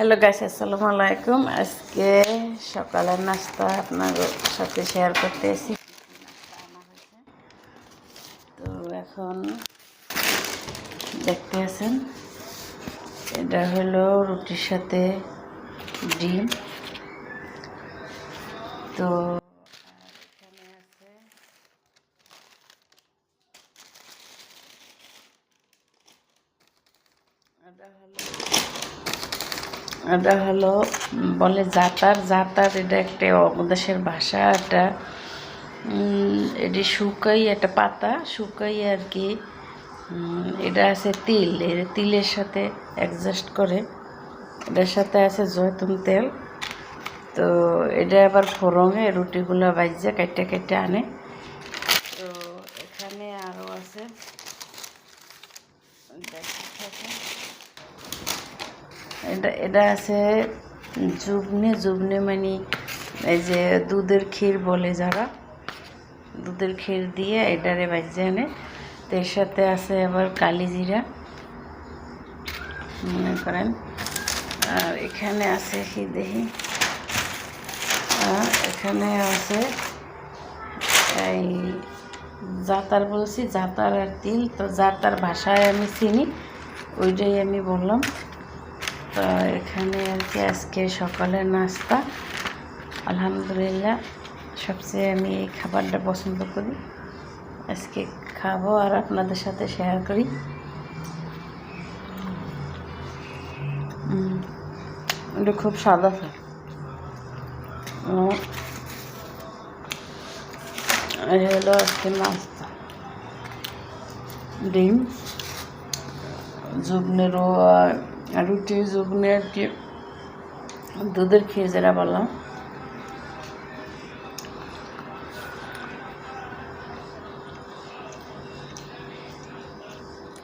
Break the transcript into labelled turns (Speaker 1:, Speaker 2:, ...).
Speaker 1: Hello guys আসসালামু আলাইকুম আজকে সকালের নাস্তা আপনার সাথে শেয়ার করতে এসেছি তো এখন দেখতে আছেন এটা হলো রুটির সাথে ডিম তো আছে হলো এটা হলো, বলে জাতার জাতার এটা একটা দেশের ভাষা, এটা এটি শুকাই একটা পাতা, শুকাই আর কি এটা আছে তিল, এর তিলের সাথে অ্যাডজাস্ট করে। এটার সাথে আছে জয়তুন তেল। তো এটা আবার ফোরঙে রুটিগুলো বাইজে কেটে কেটে আনে। তো এখানে আরও আছে। দেখতে। এটা এটা আছে জুবনে জুবনে মানে এই যে দুধের ক্ষীর বলে যারা। দুধের ক্ষীর দিয়ে এটারে বাজে আনে তো এর সাথে আছে আবার কালি জিরা। মনে করেন। আর এখানে আছে কি দেখি? আর এখানে আছে এই জাতার বলছি, জাতার আর তিল। তো জাতার ভাষায় আমি চিনি, ওইটাই আমি বললাম। তো এখানে আর কি আজকে সকালের নাস্তা। আলহামদুলিল্লাহ, সবচেয়ে আমি এই খাবারটা পছন্দ করি। আজকে খাব আর আপনাদের সাথে শেয়ার করি। এটা খুব সাদা এই হলো আজকে নাস্তা। ডিম, জুবনেরও আর রুটি জুবনে আর কি। দুধের খেয়ে যেটা বললাম।